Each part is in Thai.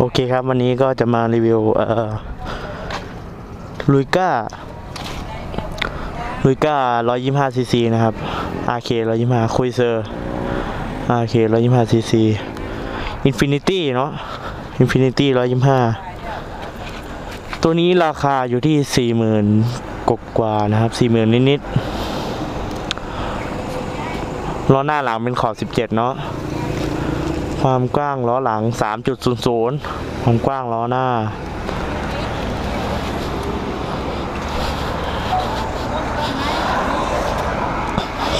โอเคครับ วันนี้ก็จะมารีวิวเอ่อลุยก้าลุยก้า125ซีซีนะครับ RK 125คุยเซอร์ RK 125ซีซี Infinity เนาะ Infinity 125 ตัวนี้ราคาอยู่ที่ 40,000กกว่านะครับ 40,000 นิดๆล้อหน้าหลังเป็นขอบ 17 เนาะ ความกว้างล้อหลัง 3.00 ความกว้างล้อหน้า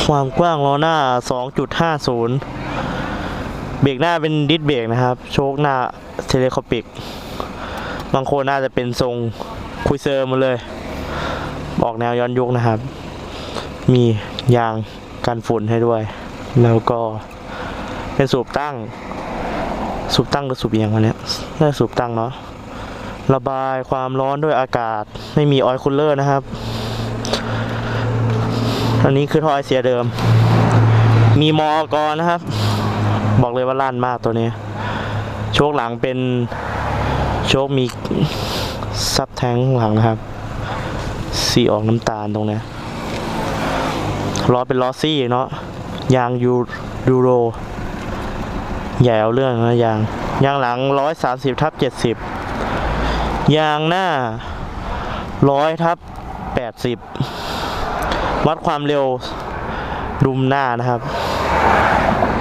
ความกว้างล้อหน้า 2.50 เบรกหน้าเป็นดิสเบรกนะครับ โชคหน้าเทเลคอปิก บางคนน่าจะเป็นทรงคุยเซอร์มาเลย บอกแนวย้อนยุคนะครับ มียางกันฝุ่นให้ด้วย แล้วก็ เป็นสูบตั้ง สูบตั้งหรือสูบเอียงวะเนี่ยน่าจะสูบตั้งเนาะระบายความร้อนด้วยอากาศไม่มีออยล์คูลเลอร์นะครับ อันนี้คือท่อไอเสียเดิม มีมอกรนะครับ บอกเลยว่าลั่นมากตัวนี้ โชคหลังเป็นโชคมีซับแทงหลังนะครับ สีออกน้ำตาลตรงนี้ล้อเป็นล้อซี่เนาะยางยูดูโร ใหญ่เอาเรื่องนะยาง ยางหลัง130ทับ70ยางหน้า100ทับ80วัดความเร็วดุมหน้านะครับ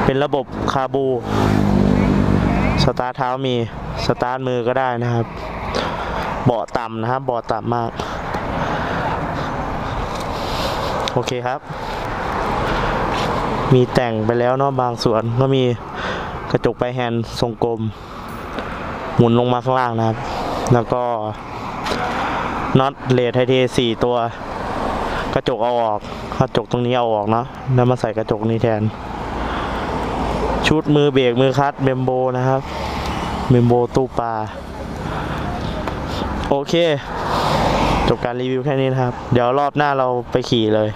เป็นระบบคาบู สตาร์ทเท้ามี สตาร์ทมือก็ได้นะครับ เบาะต่ำนะครับ เบาะต่ำมาก โอเคครับ มีแต่งไปแล้วเนาะบางส่วนก็มี กระจกไปแฮนด์ทรงกลม หมุนลงมาข้างล่างนะครับ แล้วก็น็อตเลทไทเทสี่ตัว กระจกเอาออก กระจกตรงนี้เอาออกเนาะแล้วมาใส่กระจกนี้แทน ชุดมือเบรกมือคลัตช์เบมโบนะครับเบมโบตู้ปลาโอเค จบการรีวิวแค่นี้นะครับ เดี๋ยวรอบหน้าเราไปขี่เลย